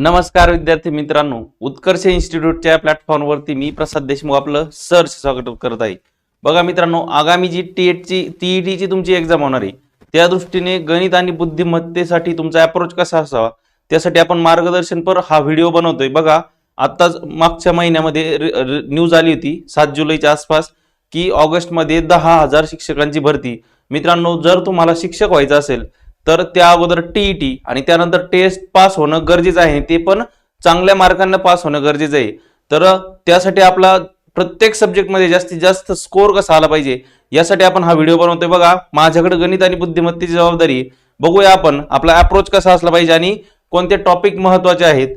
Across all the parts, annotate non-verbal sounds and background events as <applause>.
नमस्कार विद्यार्थी मित्रांनो उत्कर्ष इन्स्टिट्यूटच्या प्लॅटफॉर्मवरती मी प्रसाद देशमुख आपलं सर्च स्वागत करत आहे. बघा मित्रांनो आगामी जी टी टीएटची टीईटीची तुमची एक्झाम होणार आहे त्या दृष्टीने गणित आणि बुद्धिमत्तेसाठी तुमचा अप्रोच कसा असावा त्यासाठी आपण मार्गदर्शनपर हा व्हिडिओ बनवतोय. बघा आत्ताच मागच्या महिन्यामध्ये न्यूज आली होती सात जुलैच्या आसपास की ऑगस्टमध्ये दहा हजार शिक्षकांची भरती. मित्रांनो जर तुम्हाला शिक्षक व्हायचं असेल तर त्या अगोदर टीईटी आणि त्यानंतर टेस्ट पास होणं गरजेचं आहे. ते पण चांगल्या मार्कांना पास होणं गरजेचं आहे. तर त्यासाठी आपला प्रत्येक सब्जेक्टमध्ये जास्तीत जास्त स्कोर कसा आला पाहिजे यासाठी आपण हा व्हिडिओ बनवतोय. बघा माझ्याकडे गणित आणि बुद्धिमत्तेची जबाबदारी बघूया आपण आपला अप्रोच कसा असला पाहिजे आणि कोणते टॉपिक महत्त्वाचे आहेत.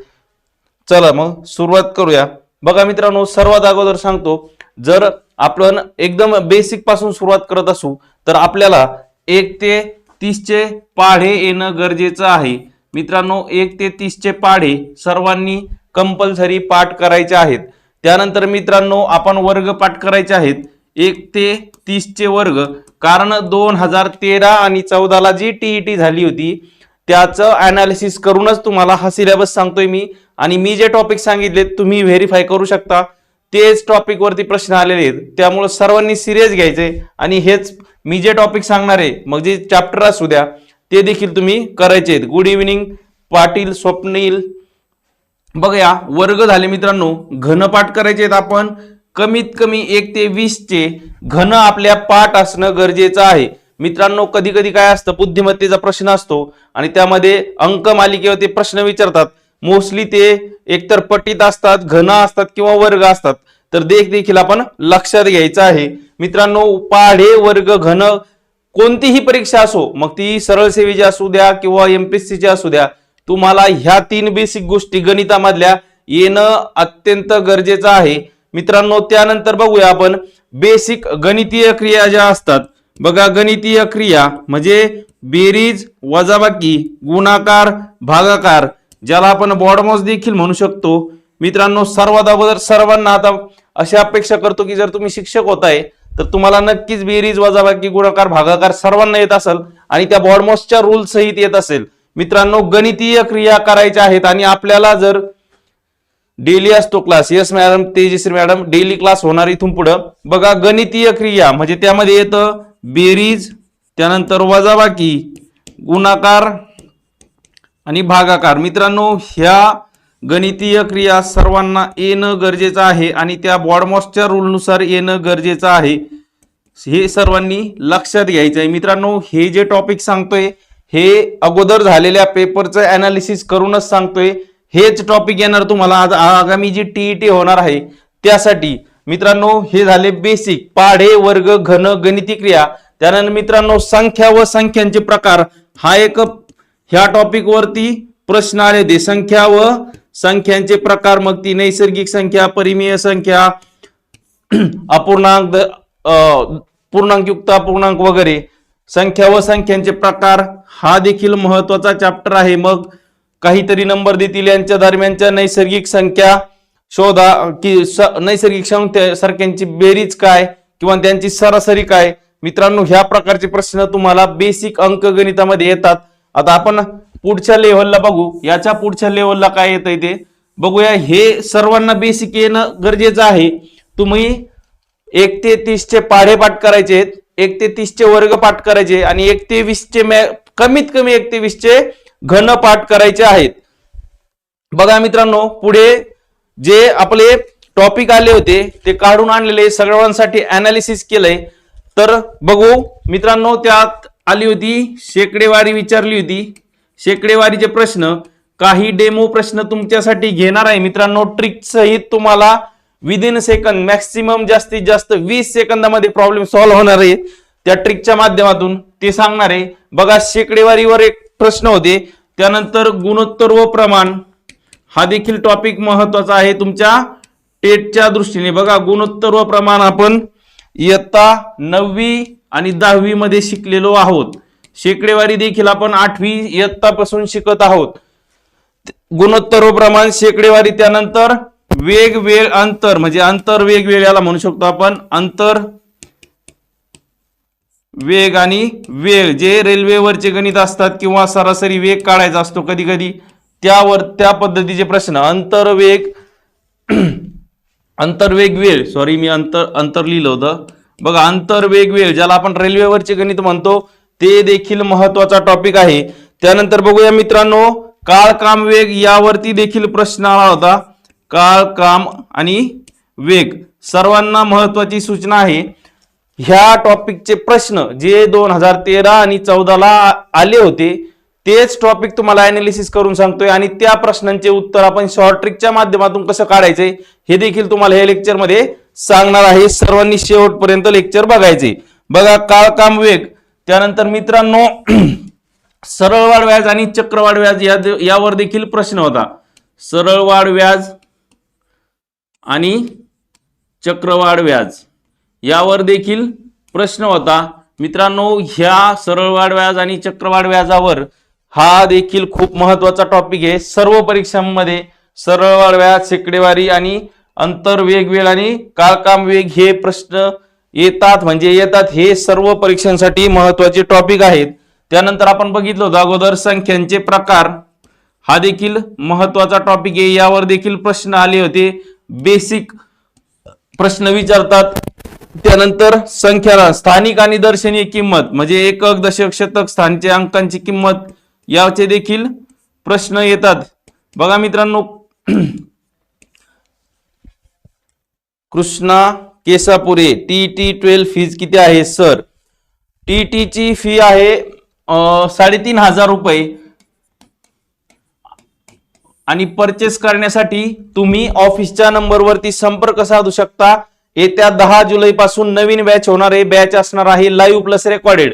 चला मग सुरुवात करूया. बघा मित्रांनो सर्वात अगोदर सांगतो जर आपण एकदम बेसिकपासून सुरुवात करत असू तर आपल्याला एक ते तीसचे पाढे येणं गरजेचं आहे. मित्रांनो एक ते तीसचे पाढे सर्वांनी कंपल्सरी पाठ करायचे आहेत. त्यानंतर मित्रांनो आपण वर्ग पाठ करायचे आहेत. एक ते तीसचे वर्ग. कारण दोन हजार तेरा आणि चौदाला जी टी ई टी झाली होती त्याचं अनालिसिस करूनच तुम्हाला हा सिलेबस सांगतोय मी. आणि मी जे टॉपिक सांगितले तुम्ही व्हेरीफाय करू शकता. तेच टॉपिकवरती प्रश्न आलेले आहेत. त्यामुळं सर्वांनी सिरियस घ्यायचे आणि हेच मी जे टॉपिक सांगणार आहे मग जे चॅप्टर असू द्या ते देखील तुम्ही करायचे आहेत. Good evening Patil Swapnil. बघा वर्ग झाले मित्रांनो. घनपाठ करायचे आहेत आपण. कमीत कमी एक ते वीसचे घन आपल्या पाठ असणं गरजेचं आहे. मित्रांनो कधी कधी काय असतं बुद्धिमत्तेचा प्रश्न असतो आणि त्यामध्ये अंक मालिकेवरती प्रश्न विचारतात. मोस्टली ते एकतर पटीत असतात घन असतात किंवा वर्ग असतात. तर देख देखील आपण लक्षात घ्यायचं आहे. मित्रांनो पाढे वर्ग घन कोणतीही परीक्षा असो मग ती सरळ सेवेची असू द्या किंवा एमपीएससीची असू द्या तुम्हाला ह्या तीन बेसिक गोष्टी गणितामधल्या येणं अत्यंत गरजेचं आहे. मित्रांनो त्यानंतर बघूया आपण बेसिक गणितीय क्रिया ज्या असतात. बघा गणितीय क्रिया म्हणजे बेरीज वजाबाकी गुणाकार भागाकार ज्याला आपण बॉडमॉस देखील म्हणू शकतो. मित्रांनो सर्वात अगोदर सर्वांना आता अशी अपेक्षा करतो की जर तुम्ही शिक्षक होताय तर तुम्हाला नक्कीच बेरीज वजाबाकी गुणाकार भागाकार सर्वांना येत असेल आणि त्या बॉडमॉसच्या रूल सहित येत असेल. मित्रांनो गणितीय क्रिया करायच्या आहेत आणि आपल्याला जर डेली असतो class yes madam Tejashri madam daily class होणार इथून पुढं. बघा गणितीय क्रिया म्हणजे त्यामध्ये येतं बेरीज त्यानंतर वजाबाकी गुणाकार आणि भागाकार. मित्रांनो ह्या गणितीय क्रिया सर्वांना येणं गरजेचं आहे आणि त्या बॉडमॉसच्या रूलनुसार येणं गरजेचं आहे. हे सर्वांनी लक्षात घ्यायचं आहे मित्रांनो हे जे टॉपिक सांगतोय हे अगोदर झालेल्या पेपरचं अनालिसिस करूनच सांगतोय. हेच टॉपिक येणार तुम्हाला. आज आगामी जी टीईटी होणार आहे त्यासाठी मित्रांनो हे झाले बेसिक पाढे वर्ग घन गणिती क्रिया. त्यानंतर मित्रांनो संख्या व संख्यांचे प्रकार. हा एक ह्या टॉपिक वरती प्रश्न आले होते संख्या व संख्यांचे प्रकार मग ती नैसर्गिक संख्या परिमेय संख्या <clears throat> अपूर्णांक द- पूर्णांकयुक्त अपूर्णांक वगैरे. संख्या व संख्यांचे प्रकार हा देखील महत्त्वाचा चॅप्टर आहे. मग काहीतरी नंबर देतील यांच्या दरम्यानच्या नैसर्गिक संख्या शोधा की नैसर्गिक संख्या सारख्यांची बेरीज काय किंवा त्यांची सरासरी काय? मित्रांनो ह्या प्रकारचे प्रश्न तुम्हाला बेसिक अंक गणितामध्ये येतात. आता आपण पुढच्या लेवलला बघू. याच्या पुढच्या लेवलला काय येतंय ते? बघूया. हे सर्वांना बेसिक येणं गरजेचं आहे. तुम्ही एक ते तीसचे पाढे पाठ करायचे आहेत. एक ते तीसचे वर्ग पाठ करायचे आणि एक ते वीसचे मॅ कमीत कमी एक ते वीसचे घन पाठ करायचे आहेत. बघा मित्रांनो पुढे जे आपले टॉपिक आले होते ते काढून आणलेले सगळ्यांसाठी अनालिसिस केलंय. तर बघू. मित्रांनो त्यात आली होती शेकडेवारी विचारली होती. शेकडेवारीचे प्रश्न काही डेमो प्रश्न तुमच्यासाठी घेणार आहे. मित्रांनो ट्रिक सहित तुम्हाला विदिन सेकंद मॅक्सिमम जास्तीत जास्त वीस सेकंदामध्ये प्रॉब्लेम सॉल्व्ह होणार आहे. त्या ट्रिकच्या माध्यमातून ते सांगणार आहे. बघा शेकडेवारीवर एक प्रश्न होते. त्यानंतर गुणोत्तर व प्रमाण हा देखील टॉपिक महत्त्वाचा आहे तुमच्या टेटच्या दृष्टीने. बघा गुणोत्तर व प्रमाण आपण इयत्ता नववी आणि दहावी मध्ये शिकलेलो आहोत. शेकडेवारी देखील आपण आठवी इयत्तापासून शिकत आहोत. गुणोत्तर प्रमाण शेकडेवारी त्यानंतर वेगवेग अंतर म्हणजे अंतर वेगवेगळ्याला म्हणू शकतो आपण. अंतर वेग आणि वेळ जे रेल्वेवरचे गणित असतात किंवा सरासरी वेग काढायचा असतो कधी कधी त्यावर त्या पद्धतीचे प्रश्न. अंतरवेग अंतर वेळ. सॉरी मी अंतर अंतर लिहिलं होतं. बघा अंतर वेळ ज्याला आपण रेल्वेवरचे गणित म्हणतो ते देखील महत्त्वाचा टॉपिक आहे. त्यानंतर बघूया मित्रांनो काळ काम वेग यावरती देखील प्रश्न आला होता. काळ काम आणि वेग सर्वांना महत्वाची सूचना आहे. ह्या टॉपिकचे प्रश्न जे दोन हजार तेरा आणि चौदाला आले होते तेच टॉपिक तुम्हाला अनालिसिस करून सांगतोय आणि त्या प्रश्नांचे उत्तर आपण शॉर्ट ट्रिकच्या माध्यमातून कसं काढायचंय हे देखील तुम्हाला हे लेक्चरमध्ये सांगणार आहे. सर्वांनी शेवटपर्यंत लेक्चर बघायचे. बघा काळ काम वेग त्यानंतर मित्रांनो <clears throat> सरळवाढ व्याज आणि चक्रवाढ व्याज या यावर देखील प्रश्न होता. सरळवाढ व्याज आणि चक्रवाढ व्याज यावर देखील प्रश्न होता. मित्रांनो ह्या सरळवाढ व्याज आणि चक्रवाढ व्याजावर हा देखील खूप महत्त्वाचा टॉपिक आहे. सर्व परीक्षांमध्ये सरळवाढ व्याज शेकडेवारी आणि अंतर वेग वेळ आणि काळकाम वेग हे प्रश्न येतात म्हणजे येतात हे सर्व परीक्षांसाठी महत्त्वाचे टॉपिक आहेत. त्यानंतर आपण बघितलं होतं अगोदर संख्यांचे प्रकार. हा देखील महत्त्वाचा टॉपिक आहे. यावर देखील प्रश्न आले होते. बेसिक प्रश्न विचारतात. त्यानंतर संख्या स्थानिक आणि दर्शनीय किंमत म्हणजे एकक दशक शतक स्थानचे अंकांची किंमत याचे देखील प्रश्न येतात. बघा मित्रांनो. <clears throat> Krishna Kesapure T T twelve fees किती आहे सर टी ची फी आहे साडेतीन हजार रुपये. आणि परचेस करण्यासाठी तुम्ही ऑफिसच्या नंबरवरती संपर्क साधू शकता. येत्या दहा जुलै पासून नवीन बॅच होणार आहे. बॅच असणार आहे लाईव्ह प्लस रेकॉर्डेड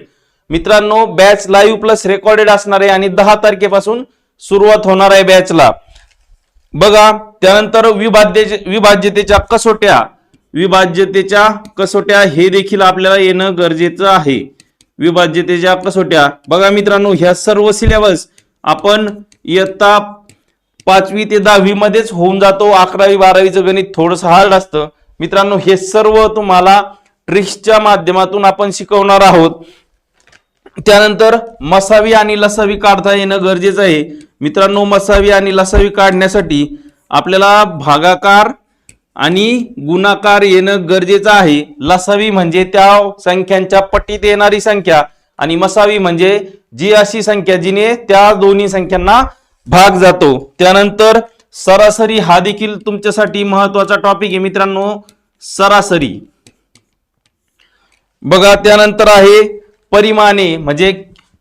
मित्रांनो बॅच लाईव्ह प्लस रेकॉर्डेड असणार आहे आणि दहा तारखेपासून सुरुवात होणार आहे बॅचला बघा त्यानंतर विभाज्य विभाज्यतेच्या कसोट्या. विभाज्यतेच्या कसोट्या हे देखील आपल्याला येणं गरजेचं आहे. विभाज्यतेच्या कसोट्या. बघा मित्रांनो ह्या सर्व सिलेबस आपण इयत्ता पाचवी ते दहावी मध्येच होऊन जातो. अकरावी बारावीचं गणित थोडंसं हार्ड असतं. मित्रांनो हे सर्व तुम्हाला ट्रिक्सच्या माध्यमातून आपण शिकवणार आहोत. त्यानंतर मसावी आणि लसावी काढता येणं गरजेचं आहे. मित्रांनो मसावी आणि लसावी काढण्यासाठी आपल्याला भागाकार आणि गुणाकार येणं गरजेचं आहे. लसावी म्हणजे त्या संख्यांच्या पटीत येणारी संख्या आणि मसावी म्हणजे जी अशी संख्या जिने त्या दोन्ही संख्यांना भाग जातो. त्यानंतर सरासरी हा देखील तुमच्यासाठी महत्त्वाचा टॉपिक आहे मित्रांनो. सरासरी. बघा त्यानंतर आहे परिमाणे म्हणजे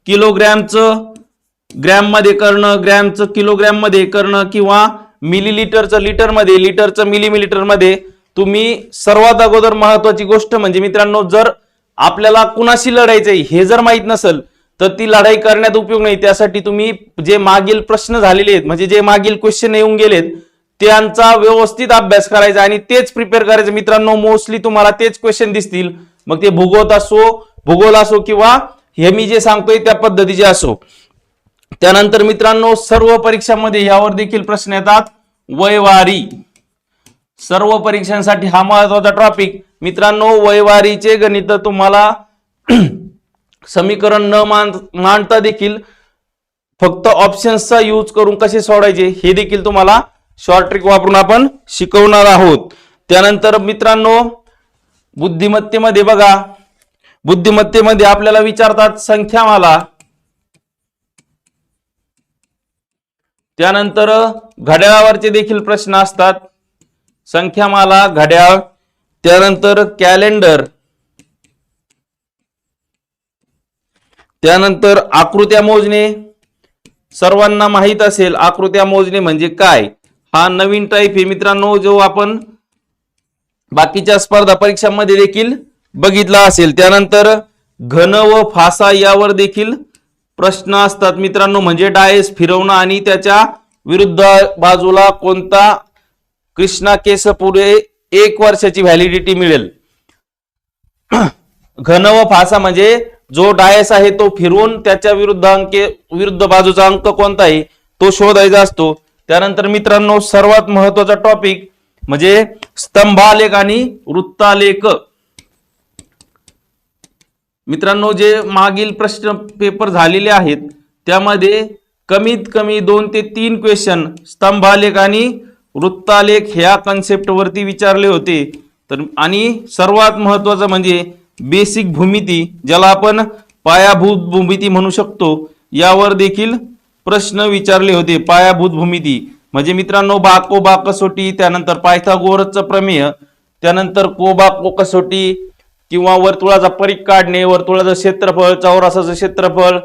किलोग्रॅमचं ग्रॅममध्ये करणं ग्रॅमचं किलोग्रॅममध्ये करणं किंवा मिलीलिटरचं लिटरमध्ये लिटरचं मिलीमिलिटरमध्ये तुम्ही सर्वात अगोदर महत्वाची गोष्ट म्हणजे मित्रांनो जर आपल्याला कुणाशी लढायचंय हे जर माहीत नसेल तर ती लढाई करण्यात उपयोग नाही. त्यासाठी तुम्ही जे मागील प्रश्न झालेले आहेत म्हणजे जे मागील क्वेश्चन येऊन गेलेत त्यांचा व्यवस्थित अभ्यास करायचा आणि तेच प्रिपेअर करायचं. मित्रांनो मोस्टली तुम्हाला तेच क्वेश्चन दिसतील. मग ते भूगोल असो भूगोल असो किंवा हे मी जे सांगतोय त्या पद्धतीचे असो. त्यानंतर मित्रांनो सर्व परीक्षांमध्ये यावर देखील प्रश्न येतात. वयवारी सर्व परीक्षांसाठी हा महत्त्वाचा टॉपिक मित्रांनो वयवारीचे गणित तुम्हाला <clears throat> समीकरण न मान मांडता देखील फक्त ऑप्शन्सचा यूज करून कसे सोडायचे हे देखील तुम्हाला शॉर्ट ट्रिक वापरून आपण शिकवणार आहोत. त्यानंतर मित्रांनो बुद्धिमत्तेमध्ये बघा. बुद्धिमत्तेमध्ये आपल्याला विचारतात संख्या मला त्यानंतर घड्याळावरचे देखील प्रश्न असतात. संख्यामाला घड्याळ त्यानंतर कॅलेंडर त्यानंतर आकृत्या मोजणे. सर्वांना माहीत असेल आकृत्या मोजणे म्हणजे काय? हा नवीन टाईप आहे. मित्रांनो जो आपण बाकीच्या स्पर्धा परीक्षांमध्ये देखील बघितला असेल. त्यानंतर घन व फासा यावर देखील प्रश्न असतात. मित्रांनो म्हणजे डायस फिरवणं आणि त्याच्या विरुद्ध बाजूला कोणता कृष्णा केस पुढे एक वर्षाची व्हॅलिडिटी मिळेल. <clears throat> घन व फासा म्हणजे जो डायस आहे तो फिरवून त्याच्या विरुद्ध अंके विरुद्ध बाजूचा अंक कोणता आहे तो शोधायचा असतो. त्यानंतर मित्रांनो सर्वात महत्त्वाचा टॉपिक म्हणजे स्तंभालेख आणि वृत्तालेख. मित्रांनो जे मागील प्रश्न पेपर झालेले आहेत त्यामध्ये कमीत कमी दोन ते तीन क्वेश्चन स्तंभालेख आणि वृत्तालेख ह्या कन्सेप्टवरती विचारले होते. तर आणि सर्वात महत्वाचं म्हणजे बेसिक भूमिती ज्याला आपण पायाभूत भूमिती म्हणू शकतो यावर देखील प्रश्न विचारले होते. पायाभूत भूमिती. म्हणजे मित्रांनो बाको कसोटी त्यानंतर पायथागोरसचं प्रमेय त्यानंतर कोबाको कसोटी किंवा वर्तुळाचा परीख काढणे वर्तुळाचं क्षेत्रफळ चौरसाचं क्षेत्रफळ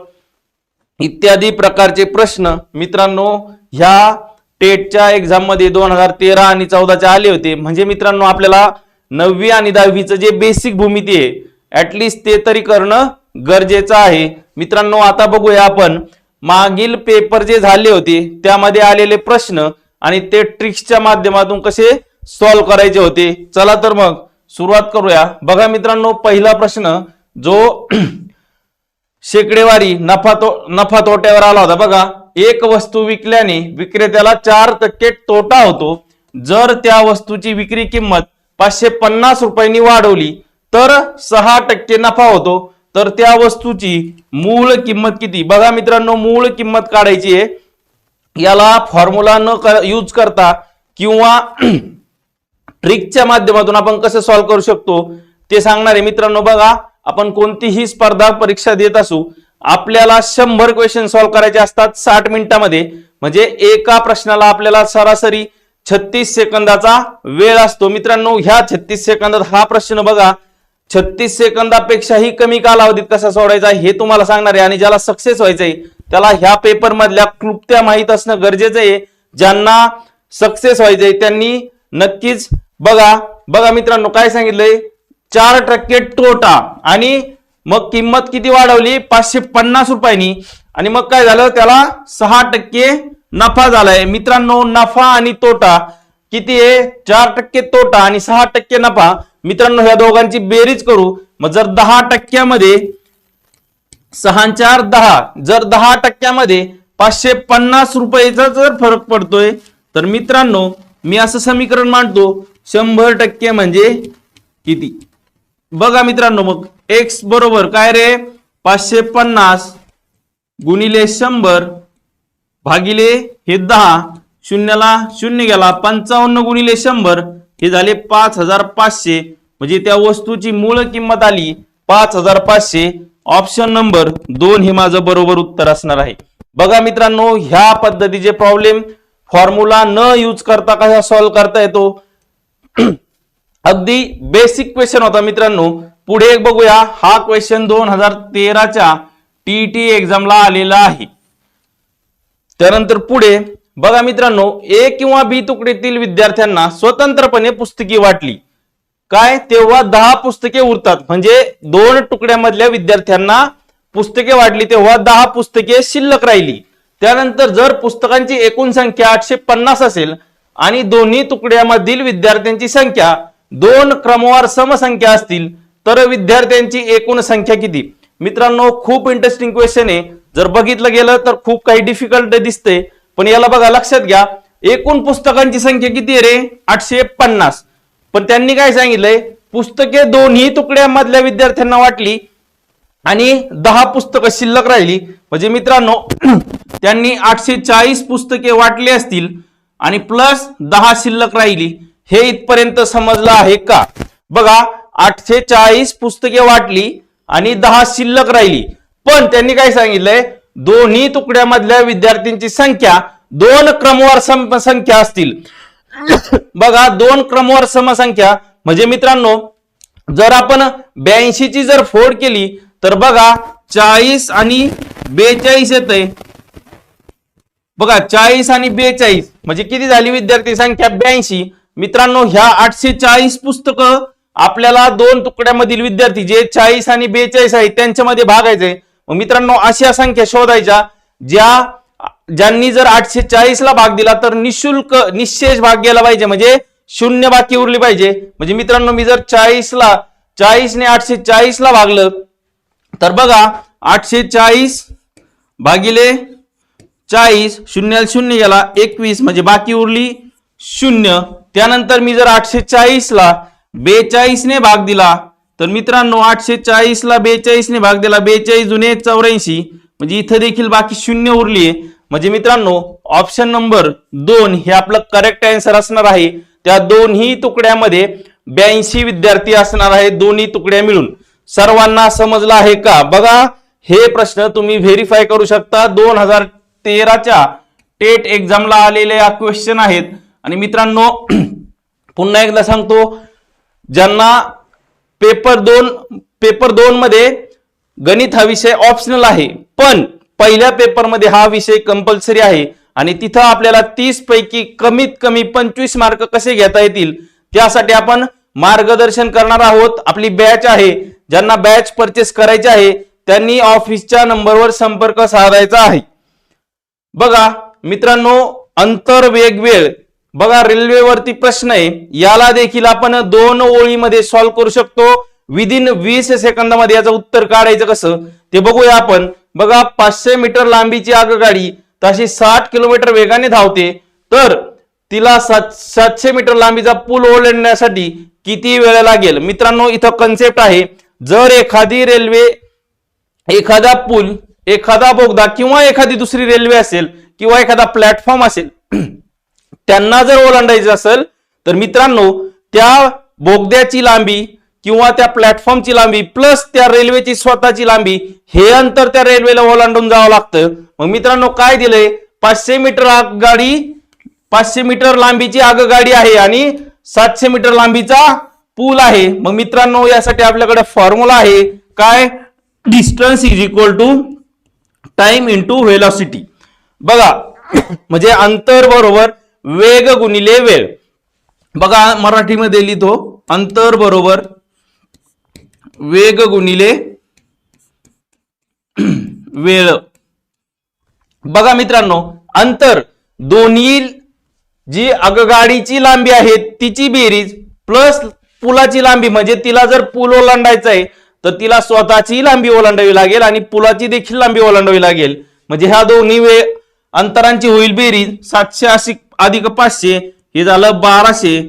इत्यादी प्रकारचे प्रश्न मित्रांनो ह्या टेटच्या एक्झाममध्ये दोन हजार तेरा आणि चौदाचे आले होते. म्हणजे मित्रांनो आपल्याला नववी आणि दहावीचं जे बेसिक भूमिती आहे ऍटलिस्ट ते तरी करणं गरजेचं आहे. मित्रांनो आता बघूया आपण. मागील पेपर जे झाले होते त्यामध्ये आलेले प्रश्न आणि ते ट्रिक्सच्या माध्यमातून कसे सॉल्व्ह करायचे होते. चला तर मग. सुरुवात करूया. बघा मित्रांनो पहिला प्रश्न जो <clears throat> शेकडेवारी नफा तो नफा तोट्यावर आला होता. बघा एक वस्तू विकल्याने विक्रेत्याला चार टक्के तोटा होतो. जर त्या वस्तूची विक्री किंमत पाचशे पन्नास रुपयांनी वाढवली तर सहा टक्के नफा होतो. तर त्या वस्तूची मूळ किंमत किती? बघा मित्रांनो मूळ किंमत काढायची आहे. याला फॉर्म्युला न यूज करता किंवा <clears throat> ट्रिकच्या माध्यमातून आपण कसं सॉल्व्ह करू शकतो? ते सांगणार आहे मित्रांनो बघा आपण कोणतीही स्पर्धा परीक्षा देत असू आपल्याला शंभर क्वेश्चन सॉल्व्ह करायचे असतात साठ मिनिटामध्ये. म्हणजे एका प्रश्नाला आपल्याला सरासरी छत्तीस सेकंदाचा वेळ असतो. मित्रांनो ह्या छत्तीस सेकंदात हा प्रश्न बघा. छत्तीस सेकंदापेक्षाही कमी कालावधीत कसा सोडायचा हे तुम्हाला सांगणार आहे. आणि ज्याला सक्सेस व्हायचंय त्याला ह्या पेपर मधल्या क्लुप्त्या माहीत असणं गरजेचं आहे. ज्यांना सक्सेस व्हायचंय त्यांनी नक्कीच बघा बघा मित्रांनो काय सांगितलंय? चार टक्के तोटा. आणि मग किंमत किती वाढवली? पाचशे पन्नास रुपयांनी. आणि मग काय झालं? त्याला सहा टक्के नफा झालाय. मित्रांनो नफा आणि तोटा किती आहे? चार टक्के तोटा आणि सहा टक्के नफा. मित्रांनो ह्या दोघांची बेरीज करू. मग जर दहा टक्क्यामध्ये सहा चार दहा. जर दहा टक्क्यामध्ये पाचशे पन्नास रुपयेचा जर फरक पडतोय तर मित्रांनो मी असं समीकरण मांडतो. शंभर टक्के म्हणजे किती? बघा मित्रांनो मग एक्स बरोबर काय रे? पाचशे पन्नास गुणिले शंभर भागिले हे दहा शून्याला शून्य गेला पंचावन्न गुणिले शंभर हे झाले पाच हजार पाचशे. म्हणजे त्या वस्तूची मूळ किंमत आली पाच हजार पाचशे. ऑप्शन नंबर दोन हे माझं बरोबर उत्तर असणार आहे. बघा मित्रांनो ह्या पद्धतीचे प्रॉब्लेम फॉर्म्युला न यूज करता कसा सॉल्व्ह करता येतो? <clears throat> अगदी बेसिक क्वेश्चन होता मित्रांनो. पुढे एक बघूया. हा क्वेश्चन दोन हजार तेराच्या टीईटी एक्झामला आलेला आहे. त्यानंतर पुढे बघा मित्रांनो ए किंवा बी तुकडीतील विद्यार्थ्यांना स्वतंत्रपणे पुस्तकी वाटली. काय? तेव्हा दहा पुस्तके उरतात. म्हणजे दोन तुकड्यामधल्या विद्यार्थ्यांना पुस्तके वाटली तेव्हा दहा पुस्तके शिल्लक राहिली. त्यानंतर जर पुस्तकांची एकूण संख्या आठशे पन्नास असेल आणि दोन्ही तुकड्यामधील विद्यार्थ्यांची संख्या दोन क्रमवार समसंख्या असतील तर विद्यार्थ्यांची एकूण संख्या किती? मित्रांनो खूप इंटरेस्टिंग क्वेश्चन आहे. जर बघितलं गेलं तर खूप काही डिफिकल्ट दिसते पण याला बघा लक्षात घ्या. एकूण पुस्तकांची संख्या किती आहे रे? आठशे पन्नास. पण त्यांनी काय सांगितलंय? पुस्तके दोन्ही तुकड्यामधल्या विद्यार्थ्यांना वाटली आणि दहा पुस्तकं शिल्लक राहिली. म्हणजे मित्रांनो <clears throat> त्यांनी आठशे चाळीस पुस्तके वाटली असतील. आणि प्लस दहा शिल्लक राहिली हे इथपर्यंत समजलं आहे का? बघा आठशे चाळीस पुस्तके वाटली आणि दहा शिल्लक राहिली. पण त्यांनी काय सांगितलंय? दोन्ही तुकड्यामधल्या विद्यार्थ्यांची संख्या दोन क्रमवार सम संख्या असतील. <coughs> बघा दोन क्रमवार समसंख्या. म्हणजे मित्रांनो जर आपण ब्याऐंशीची जर फोड केली तर बघा चाळीस आणि बेचाळीस येते बघा चाळीस आणि बेचाळीस. म्हणजे किती झाली विद्यार्थी? संख्या ब्याऐंशी. मित्रांनो ह्या आठशे चाळीस पुस्तकं आपल्याला दोन तुकड्यामधील विद्यार्थी जे चाळीस आणि बेचाळीस आहेत त्यांच्यामध्ये भागायचे. मग मित्रांनो अशा संख्या शोधायच्या ज्या ज्यांनी जर आठशे चाळीस ला भाग दिला तर निशुल्क निशेष भाग गेला पाहिजे. म्हणजे शून्य बाकी उरली पाहिजे. म्हणजे मित्रांनो मी जर चाळीस ला चाळीसने आठशे चाळीस ला भागलं तर बघा आठशे चाळीस भागिले चाळीस शून्याला शून्य गेला एकवीस म्हणजे बाकी उरली शून्य. त्यानंतर मी जर आठशे चाळीसला बेचाळीसने भाग दिला तर मित्रांनो आठशे चाळीसला बेचाळीसने भाग दिला बेचाळीस जुने चौऱ्याऐंशी म्हणजे इथं देखील बाकी शून्य उरली म्हणजे मित्रांनो ऑप्शन नंबर दोन हे आपलं करेक्ट आन्सर असणार आहे. त्या दोन्ही तुकड्यामध्ये ब्याऐंशी विद्यार्थी असणार आहे दोन्ही तुकड्या मिळून. सर्वांना समजलं आहे का? बघा हे प्रश्न तुम्ही व्हेरीफाय करू शकता. दोन हजार तेराच्या टेट एक्झामला आलेले क्वेश्चन आहेत. आणि मित्रांनो <clears throat> पुन्हा एकदा सांगतो ज्यांना पेपर दोन पेपर दोन मध्ये गणित हा विषय ऑप्शनल आहे पण पहिल्या पेपरमध्ये हा विषय कंपल्सरी आहे आणि तिथं आपल्याला तीस पैकी कमीत कमी पंचवीस मार्क कसे घेता येतील त्यासाठी आपण मार्गदर्शन करणार आहोत. आपली बॅच आहे ज्यांना बॅच परचेस करायची आहे त्यांनी ऑफिसच्या नंबरवर संपर्क साधायचा आहे. बघा मित्रांनो अंतर वेगवेळ बघा रेल्वेवरती प्रश्न आहे. याला देखील आपण दोन ओळीमध्ये सॉल्व्ह करू शकतो. विदिन वीस सेकंदामध्ये याचं उत्तर काढायचं कसं? ते बघूया आपण. बघा पाचशे मीटर लांबीची आगगाडी तशी साठ किलोमीटर वेगाने धावते. तर तिला सात सातशे मीटर लांबीचा पूल ओलांडण्यासाठी किती वेळ लागेल? मित्रांनो इथं कन्सेप्ट आहे. जर एखादी रेल्वे एखादा पूल एखादा बोगदा किंवा एखादी दुसरी रेल्वे असेल किंवा एखादा प्लॅटफॉर्म असेल <clears throat> त्यांना जर ओलांडायचं असेल तर मित्रांनो त्या बोगद्याची लांबी किंवा त्या प्लॅटफॉर्मची लांबी प्लस त्या रेल्वेची स्वतःची लांबी हे अंतर त्या रेल्वेला ओलांडून जावं लागतं. मग मित्रांनो काय दिलंय? पाचशे मीटर आगगाडी पाचशे मीटर लांबीची आगगाडी आहे आणि सातशे मीटर लांबीचा पूल आहे. मग मित्रांनो यासाठी आपल्याकडे फॉर्म्युला आहे. काय? Distance is equal to time into velocity. बघा म्हणजे अंतर बरोबर वेग गुणिले वेळ. बघा मराठीमध्ये लिहितो अंतर बरोबर वेग गुणिले <clears throat> वेळ. बघा मित्रांनो अंतर दोन्ही जी आगगाडीची लांबी आहे तिची बेरीज प्लस पुलाची लांबी म्हणजे तिला जर पूल ओलांडायचा आहे तर तिला स्वतःची लांबी ओलांडावी लागेल आणि पुलाची देखील लांबी ओलांडावी लागेल. म्हणजे ह्या दोन्ही वे अंतरांची होईल बेरीज सातशे अशी अधिक पाचशे हे झालं बाराशे.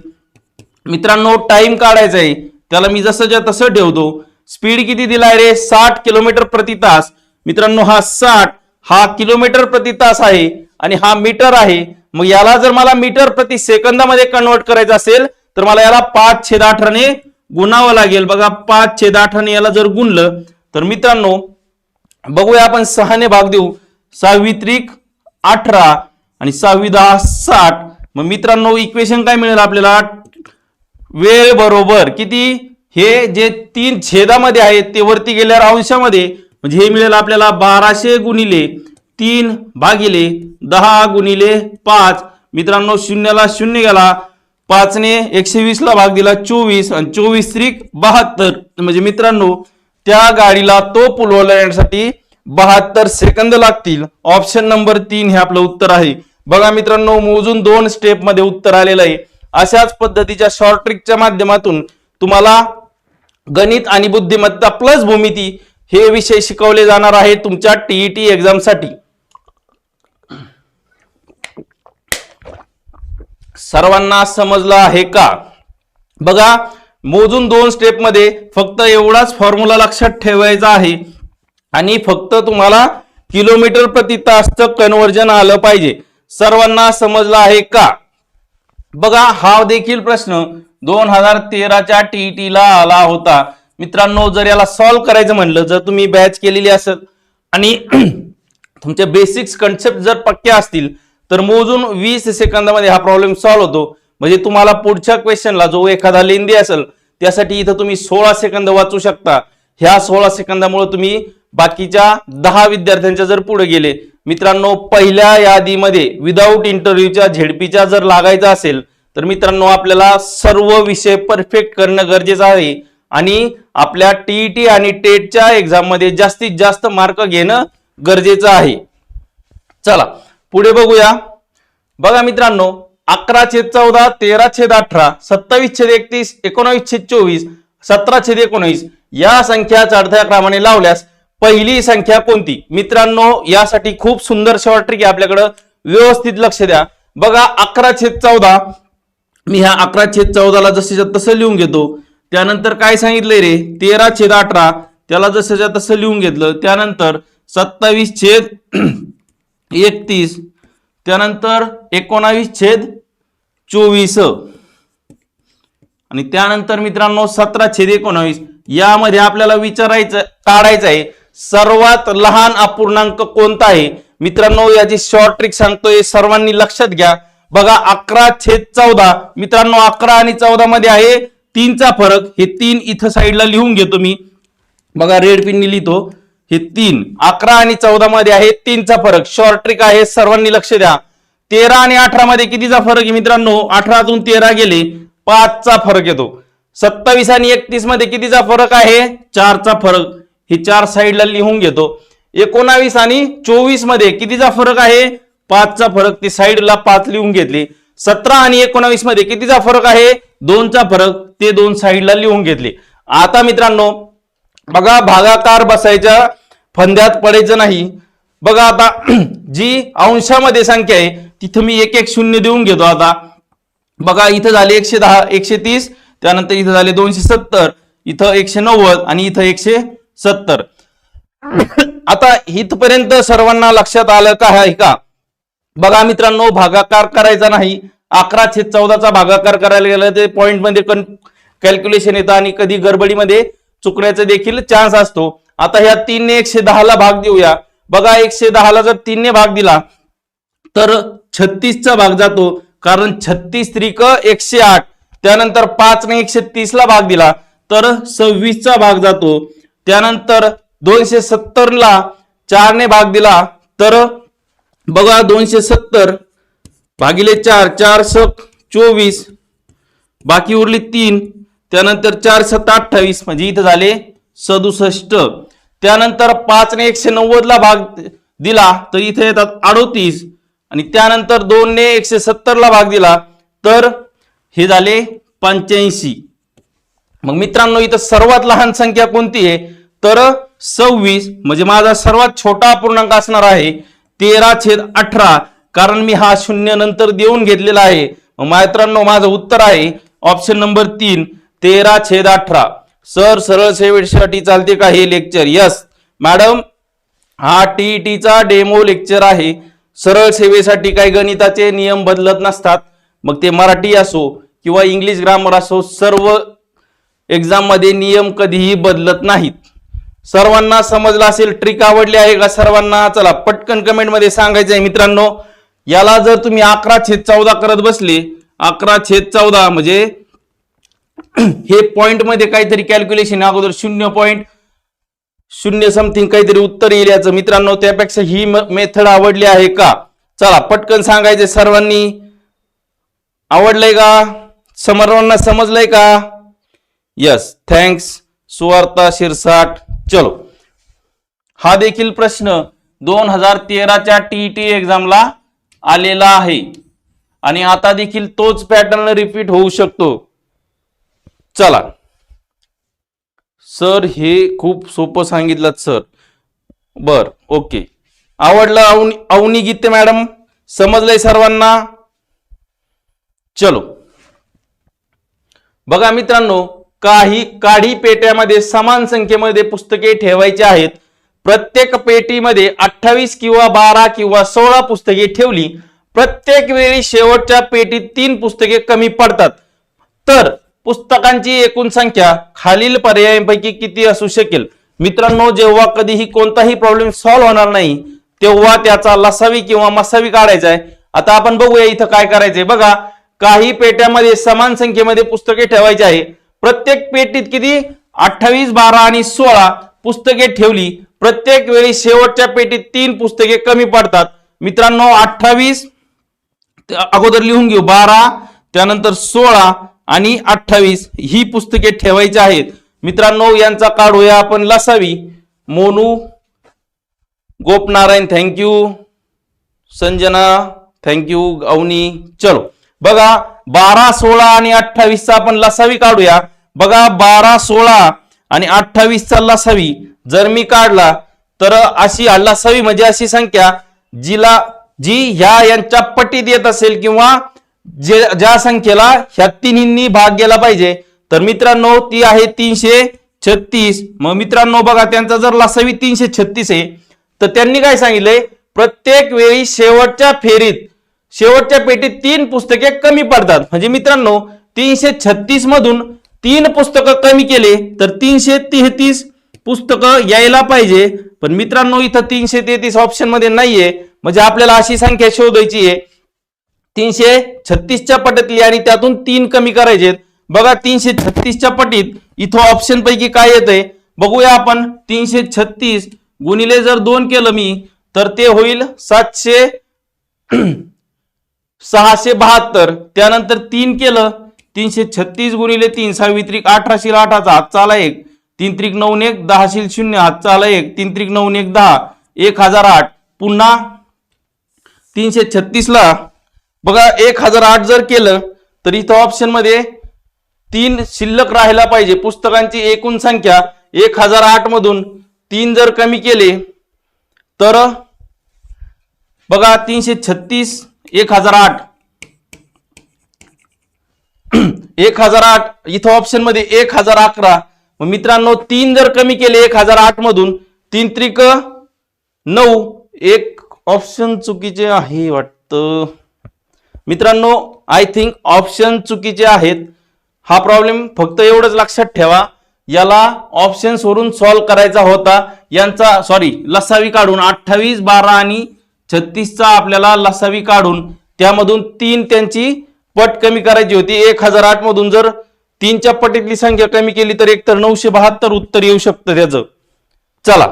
मित्रांनो टाइम काढायचा आहे. त्याला मी जसं ज्या तसं ठेवतो. स्पीड किती दिलाय रे? साठ किलोमीटर प्रति तास. मित्रांनो हा साठ हा किलोमीटर प्रति तास आहे आणि हा मीटर आहे. मग याला जर मला मीटर प्रति सेकंदामध्ये कन्वर्ट करायचं असेल तर मला याला पाच छेद अठराने गुणावं लागेल. बघा पाच छेद आठाने याला जर गुणलं तर मित्रांनो बघूया आपण सहाने भाग देऊ. सहावी त्रिक अठरा आणि सहावी दहा साठ. मग मित्रांनो इक्वेशन काय मिळेल आपल्याला? वेळ बरोबर किती? हे जे तीन छेदामध्ये आहेत ते वरती गेल्यावर अंशामध्ये म्हणजे हे मिळेल आपल्याला बाराशे गुणिले तीन भागिले दहा गुणिले पाच. मित्रांनो शून्याला शून्य गेला पाचने एकशे वीसला भाग दिला चोवीस आणि चोवीस त्रिक बहात्तर. म्हणजे मित्रांनो त्या गाडीला तो पूल ओलांडण्यासाठी बहात्तर सेकंद लागतील. ऑप्शन नंबर तीन हे आपलं उत्तर आहे. बघा मित्रांनो मोजून दोन स्टेपमध्ये उत्तर आलेलं आहे. अशाच पद्धतीच्या शॉर्ट ट्रिकच्या माध्यमातून तुम्हाला गणित आणि बुद्धिमत्ता प्लस भूमिती हे विषय शिकवले जाणार आहे तुमच्या टीईटी एक्झामसाठी साठी सर्वांना समजलं आहे का? बघा मोजून दोन स्टेपमध्ये फक्त एवढाच फॉर्म्युला लक्षात ठेवायचा आहे. आणि फक्त तुम्हाला किलोमीटर प्रति तासचं कन्वर्जन आलं पाहिजे. सर्वांना समजलं आहे का? बघा हा देखील प्रश्न दोन हजार तेराच्या टीईटीला आला होता. मित्रांनो जर याला सॉल्व्ह करायचं म्हणलं जर तुम्ही बॅच केलेली असेल आणि <clears throat> तुमचे बेसिक्स कन्सेप्ट जर पक्के असतील तर मोजून वीस सेकंदामध्ये हा प्रॉब्लेम सॉल्व्ह होतो. म्हणजे तुम्हाला पुढच्या क्वेश्चनला जो एखादा लेंदी असेल त्यासाठी इथं तुम्ही सोळा सेकंद वाचू शकता. ह्या सोळा सेकंदामुळे तुम्ही बाकीच्या दहा विद्यार्थ्यांच्या जर पुढे गेले मित्रांनो पहिल्या यादीमध्ये विदाऊट इंटरव्ह्यूच्या झेडपीच्या जर लागायचा असेल तर मित्रांनो आपल्याला सर्व विषय परफेक्ट करणं गरजेचं आहे. आणि आपल्या टीईटी आणि टेटच्या एक्झाममध्ये जास्तीत जास्त मार्क घेणं गरजेचं आहे. चला पुढे बघूया. बघा मित्रांनो अकरा छेद चौदा तेरा छेद अठरा सत्तावीस छेद एकतीस एकोणावीस छेद चोवीस सतरा छेद एकोणीस या संख्या चढत्या क्रमाने लावल्यास पहिली संख्या कोणती? मित्रांनो यासाठी खूप सुंदर शॉर्ट ट्रिक आहे आपल्याकडं व्यवस्थित लक्ष द्या. बघा अकरा छेद चौदा. मी ह्या अकरा छेद चौदाला जसेच्या तसं लिहून घेतो. त्यानंतर काय सांगितलंय रे? तेरा छेद अठरा त्याला जसंच्या तसं लिहून घेतलं. त्यानंतर सत्तावीस छेद एकतीस. त्यानंतर एकोणावीस छेद चोवीस. आणि त्यानंतर मित्रांनो सतरा छेद एकोणावीस. यामध्ये आपल्याला विचारायचं काढायचं आहे सर्वात लहान अपूर्णांक कोणता आहे? मित्रांनो याची शॉर्ट ट्रिक सांगतोय सर्वांनी लक्षात घ्या. बघा अकरा छेद चौदा. मित्रांनो अकरा आणि चौदा मध्ये आहे तीनचा फरक. हे तीन इथं साईडला लिहून घेतो मी. बघा रेड पिननी लिहितो. हे तीन अकरा आणि चौदा मध्ये आहे. तीनचा फरक. शॉर्ट ट्रिक आहे. सर्वांनी लक्ष द्या. तेरा आणि अठरा मध्ये कितीचा फरक आहे मित्रांनो? अठरातून तेरा गेले. पाचचा फरक येतो. सत्तावीस आणि एकतीसमध्ये कितीचा फरक आहे? चारचा फरक. हे चार साईडला लिहून घेतो. एकोणावीस आणि चोवीसमध्ये कितीचा फरक आहे? पाचचा फरक. ते साईडला पाच लिहून घेतले. सतरा आणि एकोणावीसमध्ये कितीचा फरक आहे? दोनचा फरक. ते दोन साईडला लिहून घेतले. आता मित्रांनो बघा भागाकार बसायच्या फंद्यात पडायचं नाही. बघा आता <clears throat> जी अंशामध्ये संख्या आहे तिथं मी एक एक शून्य देऊन घेतो आता. बघा इथं झाले एकशे दहा एकशे तीस त्यानंतर इथं झाले दोनशे सत्तर इथं एकशे नव्वद आणि इथं एकशे सत्तर. <clears throat> आता इथपर्यंत सर्वांना लक्षात आलं का आहे का? बघा मित्रांनो भागाकार करायचा नाही. अकरा छेद चौदाचा भागाकार करायला गेलं ते पॉईंटमध्ये कॅल्क्युलेशन येतं आणि कधी गडबडीमध्ये चुकण्याचा देखील चान्स असतो. आता ह्या तीनने एकशे दहाला भाग देऊया. बघा एकशे दहाला जर तीनने भाग दिला तर छत्तीसचा भाग जातो. कारण छत्तीस त्रिक एकशे आठ त्यानंतर पाचने एकशे तीसला भाग दिला तर सव्वीसचा भाग जातो. त्यानंतर दोनशे सत्तरला चारने भाग दिला तर बघा दोनशे सत्तर भागिले चार चार सक चोवीस बाकी उरली तीन त्यानंतर चार सत्त अठ्ठावीस म्हणजे इथं झाले सदुसष्ट. त्यानंतर पाचने एकशे नव्वदला भाग दिला तर इथे येतात अडोतीस. आणि त्यानंतर दोनने एकशे सत्तरला भाग दिला तर हे झाले पंच्याऐंशी. मग मित्रांनो इथं सर्वात लहान संख्या कोणती आहे? तर सव्वीस म्हणजे माझा सर्वात छोटा पूर्णांक असणार आहे तेरा छेद अठरा. कारण मी हा शून्य नंतर देऊन घेतलेला आहे. मग मित्रांनो माझं उत्तर आहे ऑप्शन नंबर तीन तेरा छेद अठरा. सर सरळ सेवेसाठी चालते का हे लेक्चर यस मॅडम हा टीईटीचा डेमो लेक्चर आहे. सरळ सेवेसाठी काही गणिताचे नियम बदलत नसतात. मग ते मराठी असो किंवा इंग्लिश ग्रामर असो सर्व एक्झाममध्ये नियम कधीही बदलत नाहीत. सर्वांना समजलं असेल ट्रिक आवडली आहे का सर्वांना? चला पटकन कमेंटमध्ये सांगायचं आहे मित्रांनो. याला जर तुम्ही अकरा छेद चौदा करत बसले अकरा छेद चौदा म्हणजे हे पॉइंटमध्ये काहीतरी कॅल्क्युलेशन अगोदर शून्य पॉइंट शून्य समथिंग काहीतरी उत्तर येईल याचं. मित्रांनो त्यापेक्षा ही मेथड आवडली आहे का? चला पटकन सांगायचे सर्वांनी. आवडलंय का? सर्वांना समजलंय का? Yes thanks Suvarta Shirsat. चलो. हा देखील प्रश्न दोन हजार तेराच्या टीईटी एक्झामला आलेला आहे. आणि आता देखील तोच पॅटर्न रिपीट होऊ शकतो. चला. सर हे खूप सोपं सांगितलं सर. बर ओके. आवडलं अवनी अवनी गीते मॅडम? समजलंय सर्वांना? चलो. बघा मित्रांनो काही काढी पेट्यामध्ये समान संख्येमध्ये पुस्तके ठेवायची आहेत. प्रत्येक पेटीमध्ये अठ्ठावीस किंवा बारा किंवा सोळा पुस्तके ठेवली. प्रत्येक वेळी शेवटच्या पेटीत तीन पुस्तके कमी पडतात. तर पुस्तकांची एकूण संख्या खालील पर्यायांपैकी किती असू शकेल? मित्रांनो जेव्हा कधीही कोणताही प्रॉब्लेम सॉल्व्ह होणार नाही तेव्हा त्याचा लसावी किंवा मसावी काढायचा आहे. आता आपण बघूया इथं काय करायचंय. बघा काही पेट्यामध्ये समान संख्येमध्ये पुस्तके ठेवायची आहे. प्रत्येक पेटीत किती? अठ्ठावीस बारा आणि सोळा पुस्तके ठेवली. प्रत्येक वेळी शेवटच्या पेटीत तीन पुस्तके कमी पडतात. मित्रांनो अठ्ठावीस अगोदर लिहून घेऊ. बारा त्यानंतर सोळा आणि अठ्ठावीस ही पुस्तके ठेवायची आहेत. मित्रांनो यांचा काढूया आपण लसावी. Monu Gopnarayan thank you Sanjana thank you Avani चलो. बघा बारा सोळा आणि अठ्ठावीसचा आपण लसावी काढूया. बघा बारा सोळा आणि अठ्ठावीसचा लसावी. जर मी काढला तर अशी लसावी म्हणजे अशी संख्या जिला जी ह्या यांच्या पटीत येत असेल किंवा जे ज्या संख्येला ह्या तिन्हींनी भाग गेला पाहिजे तर मित्रांनो ती आहे तीनशे छत्तीस. मग मित्रांनो बघा त्यांचा जर लासावी तीनशे छत्तीस आहे तर त्यांनी काय सांगितलंय? प्रत्येक वेळी शेवटच्या फेरीत शेवटच्या पेटीत तीन पुस्तके कमी पडतात. म्हणजे मित्रांनो तीनशे छत्तीस मधून तीन पुस्तकं कमी केले तर तीनशे तेहतीस पुस्तकं यायला पाहिजे. पण मित्रांनो इथं तीनशे तेहतीस ऑप्शनमध्ये नाहीये. म्हणजे आपल्याला अशी संख्या शोधायची आहे तीनशे छत्तीसच्या पटीतली आणि त्यातून तीन कमी करायचे बघा तीनशे छत्तीसच्या पटीत इथं ऑप्शन पैकी काय येतंय? बघूया आपण. तीनशे छत्तीस गुणिले जर दोन केलं मी तर ते होईल सातशे <clears throat> सहाशे बहात्तर. त्यानंतर तीन केलं तीनशे छत्तीस गुणिले तीन सावित्रिक अठराशील आठाचा हातचा आला एक. तीन त्रिक नऊ एक दहाशील शून्य हातचाला एक. तीन त्रिक नऊ एक दहा. एक हजार आठ. पुन्हा तीनशे छत्तीसला बघा एक हजार आठ जर केलं तर इथं ऑप्शनमध्ये तीन शिल्लक राहायला पाहिजे. पुस्तकांची एकूण संख्या एक हजार आठ मधून तीन जर कमी केले तर बघा तीनशे छत्तीस एक हजार आठ. <clears throat> एक हजार आठ इथं ऑप्शनमध्ये एक हजार अकरा. मित्रांनो तीन जर कमी केले एक हजार आठ मधून तीन त्रिक नऊ एक ऑप्शन चुकीचे आहे वाटतं. मित्रांनो आय थिंक ऑप्शन चुकीचे आहेत. हा प्रॉब्लेम फक्त एवढंच लक्षात ठेवा. याला ऑप्शन्सवरून सॉल्व्ह करायचा होता. यांचा सॉरी लसावी काढून अठ्ठावीस बारा आणि छत्तीसचा आपल्याला लसावी काढून त्यामधून तीन त्यांची पट कमी करायची होती. एक हजार आठ मधून जर तीनच्या पटीतली संख्या कमी केली तर एकतर नऊशे बहात्तर उत्तर येऊ शकतं त्याचं. चला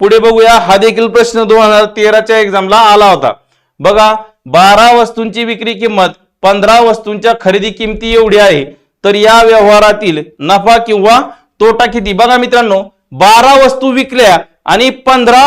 पुढे बघूया. हा देखील प्रश्न दोन हजार तेराच्या एक्झामला आला होता. बघा बारा वस्तूंची विक्री किंमत पंधरा वस्तूंच्या खरेदी किमती एवढी आहे तर या व्यवहारातील नफा किंवा तोटा किती? बघा मित्रांनो बारा वस्तू विकल्या आणि पंधरा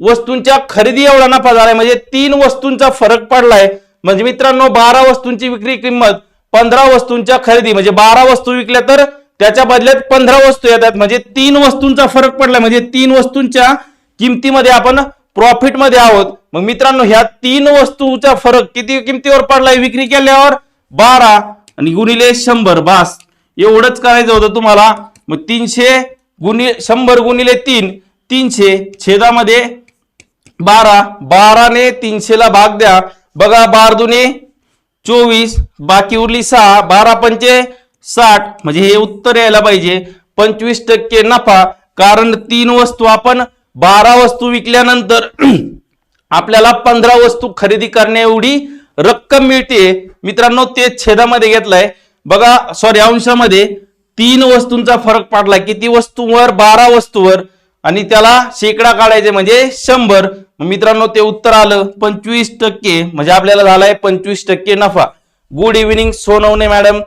वस्तूंच्या खरेदी एवढा नफा झालाय म्हणजे तीन वस्तूंचा फरक पडलाय. म्हणजे मित्रांनो बारा वस्तूंची विक्री किंमत पंधरा वस्तूंच्या खरेदी म्हणजे बारा वस्तू विकल्या तर त्याच्या बदल्यात पंधरा वस्तू येतात. म्हणजे तीन वस्तूंचा फरक पडलाय म्हणजे तीन वस्तूंच्या किमतीमध्ये आपण प्रॉफिटमध्ये आहोत. मग मित्रांनो ह्या तीन वस्तूचा फरक किती किमतीवर पडलाय? विक्री केल्यावर बारा आणि गुणिले शंभर. बास. एवढंच करायचं होतं तुम्हाला. मग तीनशे गुणि शंभर गुणिले तीन तीनशे छेदामध्ये बारा. बाराने तीनशेला भाग द्या. बघा बार दुने चोवीस बाकी उरली सहा. बारा पंचे साठ. म्हणजे हे उत्तर यायला पाहिजे. पंचवीस टक्के नफा. कारण तीन वस्तू आपण बारा वस्तू विकल्यानंतर <clears throat> आपल्याला पंधरा वस्तू खरेदी करण्या एवढी रक्कम मिळते. मित्रांनो ते छेदामध्ये घेतलाय. बघा सॉरी अंशामध्ये तीन वस्तूंचा फरक पडला. किती वस्तूवर? बारा वस्तूवर. आणि त्याला शेकडा काढायचे म्हणजे शंभर. मित्रांनो ते उत्तर आलं. पंचवीस टक्के. म्हणजे आपल्याला झालाय पंचवीस टक्के नफा. Good evening Sonawane madam.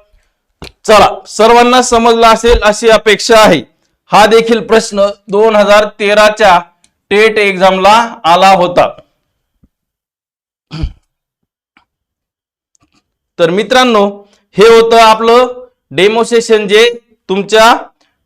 चला सर्वांना समजलं असेल अशी अपेक्षा आहे. हा देखील प्रश्न दोन हजार तेराच्या टेट एक्झामला आला होता. तर मित्रांनो हे होतं आपलं डेमो सेशन जे तुमच्या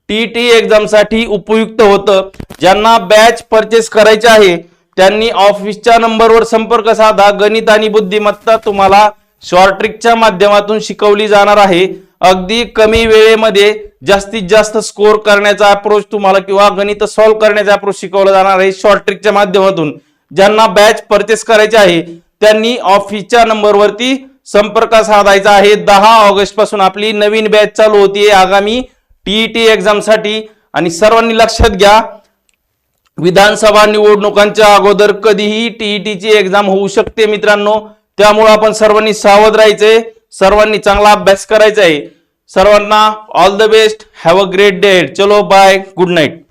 टीटी एक्झामसाठी उपयुक्त होतं. ज्यांना बॅच परचेस करायचे आहे त्यांनी ऑफिसच्या नंबरवर संपर्क साधा. गणित आणि बुद्धिमत्ता तुम्हाला शॉर्ट ट्रिकच्या माध्यमातून शिकवली जाणार आहे. अगदी कमी वेळेमध्ये जास्तीत जास्त स्कोर करण्याचा अप्रोच तुम्हाला किंवा गणित सॉल्व्ह करण्याचा अप्रोच शिकवला जाणार आहे शॉर्ट ट्रिकच्या माध्यमातून. ज्यांना बॅच परचेस करायची आहे त्यांनी ऑफिसच्या नंबरवरती संपर्क साधायचा आहे. दहा ऑगस्टपासून आपली नवीन बॅच चालू होतीये आगामी टीईटी एक्झामसाठी. आणि सर्वांनी लक्षात घ्या विधानसभा निवडणुकांच्या अगोदर कधीही टीईटीची एक्झाम होऊ शकते मित्रांनो. त्यामुळे आपण सर्वांनी सावध राहायचंय. सर्वांनी चांगला अभ्यास करायचा आहे. सर्वांना all the best have a great day चलो बाय गुड नाईट